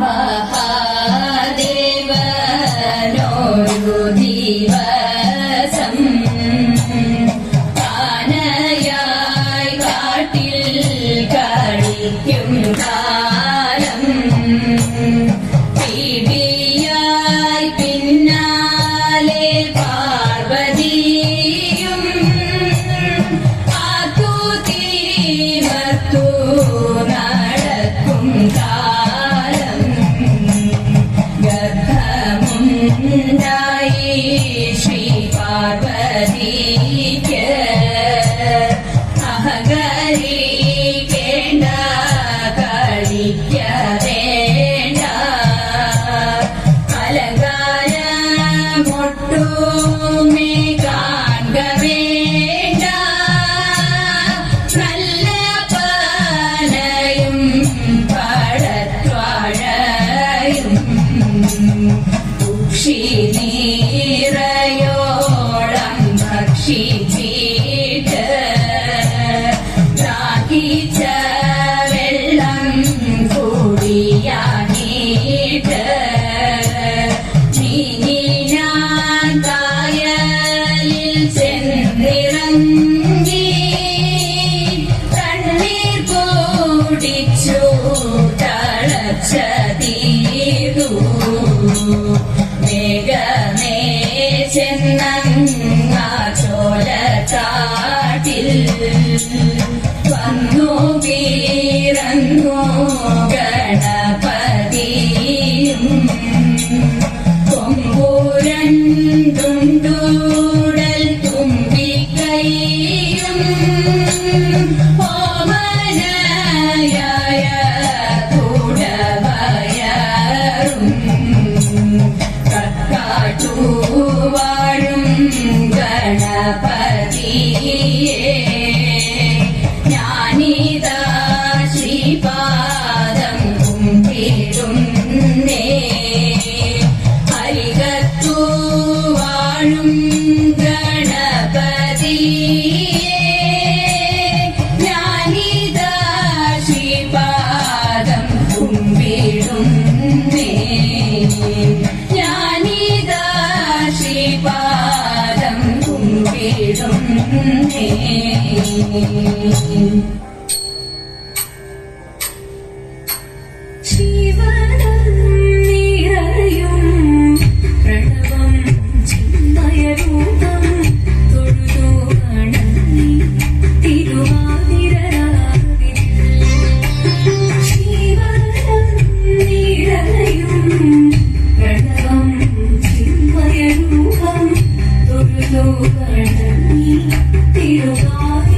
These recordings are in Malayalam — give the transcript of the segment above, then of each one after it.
มหา തൊഴുതു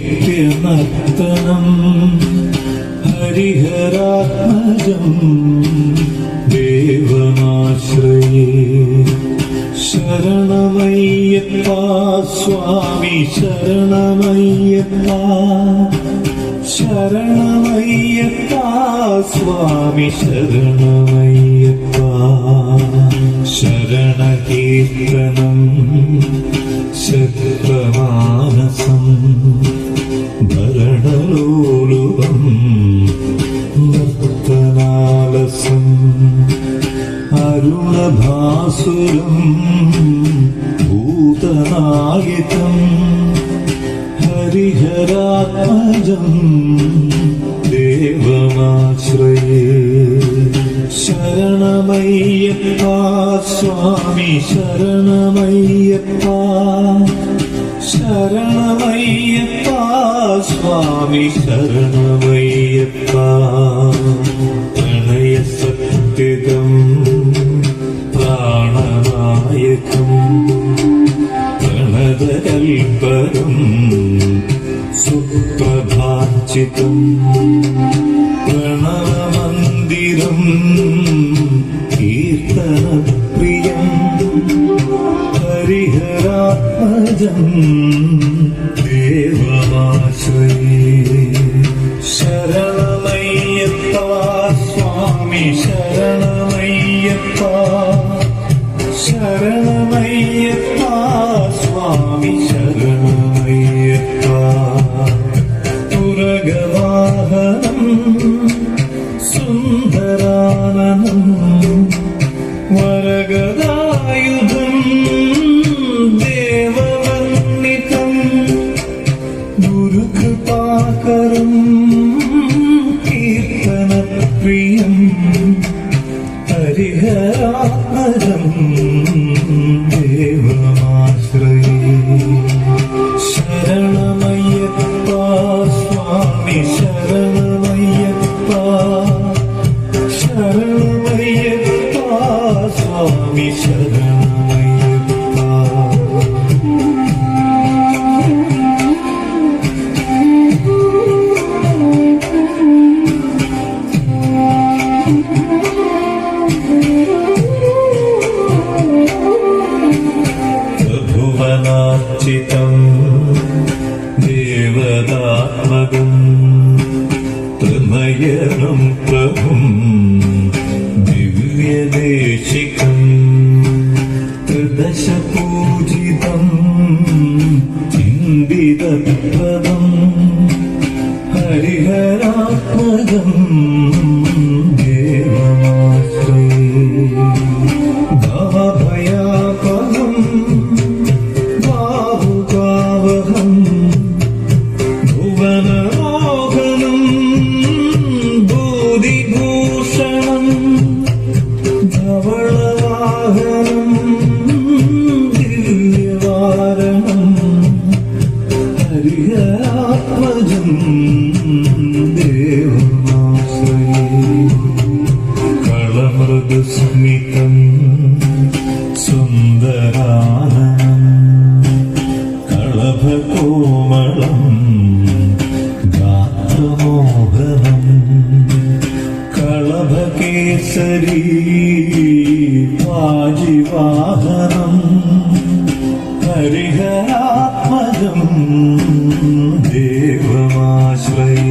നിത്യനർത്തനം ഹരിഹരാത്മജം ദേവമാശ്രയേ ശരണമയ്യപ്പ സ്വാമി ശരണമയ്യപ്പ. ശരണമയ്യപ്പ സ്വാമി ശരണമയ്യപ്പ. ശരണകീർത്തനം ശക്തമാനസം അരുണഭാസുരം ഭൂതനാഗിതം ഹരിഹരാത്മജം ദേവമാശ്രയേ. ശരണമയ്യപ്പ സ്വാമി ശരണമയ്യപ്പ. ശരണമയ്യപ്പ സ്വാമി ശരണമയ്യപ്പ. പ്രാണനായകം പ്രണതകൽപരം സുപ്രഭാചിതം പ്രണവമന്ദിരം കീർത്തനപ്രിയം ഹരിഹരാത്മജം ദേവമാശ്രയേ ശരണമയ്യപ്പ സ്വാമി ശരണമയ്യപ്പ ഹരിഹരാത്മജം ദേവമാശ്രയേ ശരണമയ്യപ്പ സ്വാമി ശരണമയ്യപ്പ ശരണമയ്യപ്പ സ്വാമി ശരണമയ്യപ്പ. ത്രിമയനം പ്രഭും ദിവ്യദേശികം. ത്രിദശപൂജിതം ചിന്തിതപ്രദം ഹരിഹരാത്മകം. हरिहरात्मजम् देवमाश्रये